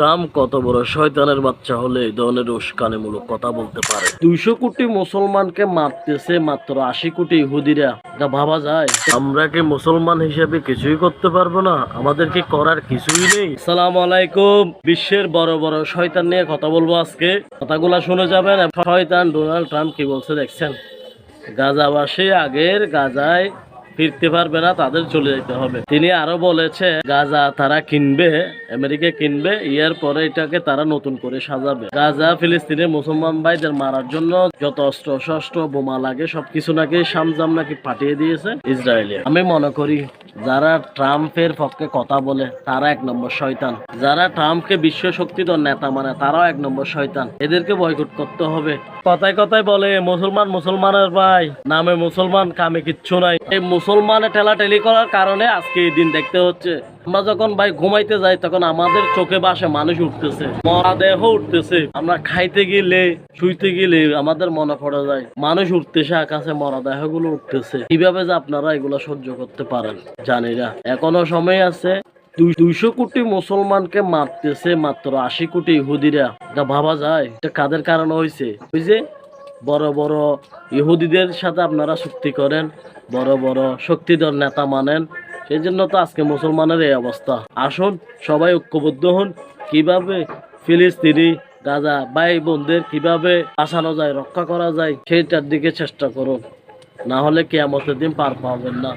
Trump কত বড় শয়তানের বাচ্চা হলে এই ধরনের উস্কানিমূলক কথা বলতে পারে? দুইশো কোটি মুসলমানকে মারতেছে মাত্র আশি কোটি ইহুদিরা। যা ভাবা যায়। আমরা কি মুসলমান হিসেবে কিছুই করতে পারব না? আমাদের কি করার কিছুই নেই? সালাম আলাইকুম। বিশ্বের বড় বড় শয়তান নিয়ে কথা বলব আজকে। কথাগুলা শুনে যাবেন। শয়তান ডোনাল্ড ট্রাম্প কি বলছে দেখছেন? গাজাবাসী আগের গাজায় ফিরতে পারবে না, তাদের চলে যেতে হবে। তিনি আরও বলেছে, গাজা তারা কিনবে, আমেরিকা কিনবে, ইয়ার পরে এটাকে তারা নতুন করে সাজাবে। গাজা, ফিলিস্তিনের মুসলমান ভাইদের মারার জন্য যত অস্ত্র, শস্ত্র, বোমা লাগে, সবকিছু নাকি সামজাম নাকি পাঠিয়ে দিয়েছে ইসরায়েলে আমি মনে করি যারা ট্রাম্পের পক্ষে কথা বলে, তারা এক নম্বর শয়তান। যারা ট্রাম্পকে বিশ্ব শক্তিধর নেতা মানে তারাও এক নম্বর শয়তান। এদেরকে বয়কট করতে হবে। কথায় কথায় বলে, মুসলমান, মুসলমানের ভাই। নামে মুসলমান, কামে কিচ্ছু নাই। এই মুসলমানে ঠেলাঠেলি করার কারণে আজকে এই দিন দেখতে হচ্ছে, আমরা যখন ভাই ঘুমাইতে যাই, তখন আমাদের চোখে বাসে মানুষ উঠতেছে মরা দেহ উঠতেছে। আমরা খাইতে গেলে, শুইতে গেলে আমাদের মনে পড়ে যায়, মানুষ উঠতেছে, আকাশে মরা দেহগুলো উঠতেছে। কীভাবে যে আপনারা এগুলো সহ্য করতে পারেন? জানি না। এখনও সময় আছে। দুইশো কোটি মুসলমানকে মারতেছে মাত্র আশি কোটি ইহুদিরা। এটা ভাবা যায়, এটা কাদের কারণে হয়েছে ওই যে বড় বড় ইহুদিদের সাথে আপনারা চুক্তি করেন, বড় বড় শক্তিধর নেতা মানেন সেই জন্য তো আজকে মুসলমানের এই অবস্থা। আসুন, সবাই ঐক্যবদ্ধ হন, কীভাবে ফিলিস্তিনি, গাজা ভাই বোনদের কীভাবে বাঁচানো যায়, রক্ষা করা যায়, সেইটার দিকে চেষ্টা করুন। না হলে কেয়ামতের দিন পার পাবেন না।